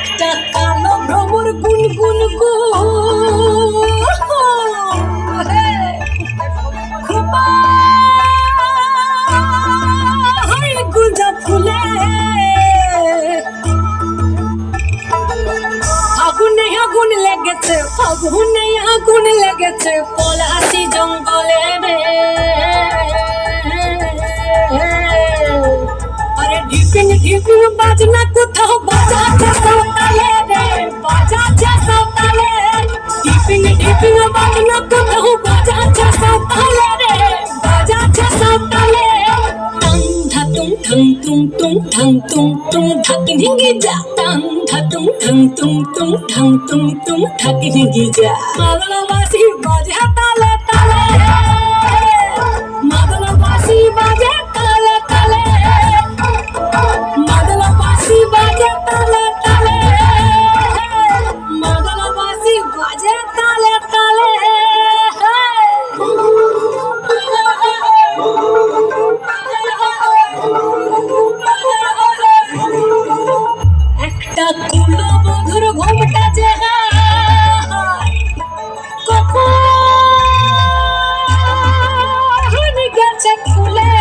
একটা কালো ভ্রমর গুন গুন হায় গুঞ্জা ফুলে। আগুনে আগুন লেগেছে, আগুনে আগুন লেগেছে, পলাশি জঙ্গলে রে আরে ঢিপিং ঢিপিং বাজনা কোথাও বাজাচ্ছে সাঁওতালে ঢিপিং ঢিপিং বাজনা কোথাও বাজাচ্ছে সাঁওতালে রে বাজাচ্ছে সাঁওতালে টাং ধা তুং ঠাং তুং তুং ঠাং তুং তুং ধাকি ধিঙ্গি যা। টাং ধা তুং ঠাং তুং তুং ঠাং তুং তুং ধাকি ধিঙ্গি যা। মাদলবাসী বাজে তালে তালে। মাদলবাসী বাজে একটা কুলো ঘুমটা হায়, কখন গেছে খুলে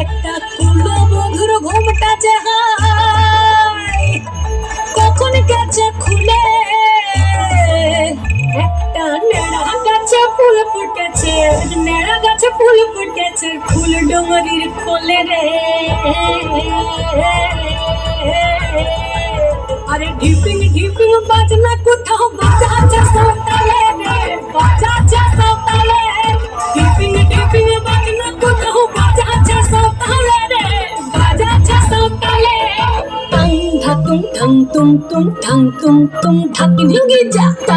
একটা কুলো বধুর ঘুমটা হায়, কখন গেছে খুলে একটা নেড়া গাছে ফুল ফুটেছে নেড়া গাছে ফুল ফুটেছে ফুল ডোঙরির কোলে রে। अरे ढिपिंग ढिपिंग बजना कुठा बजा जा सोता ले रे, बजा जा सोता ले ढिपिंग ढिपिंग बजना कुठा बजा जा सोता ले रे, बजा जा सोता ले टंग, धक टंग तुम तुम ठंग तुम तुम ढक ढिंगी जा।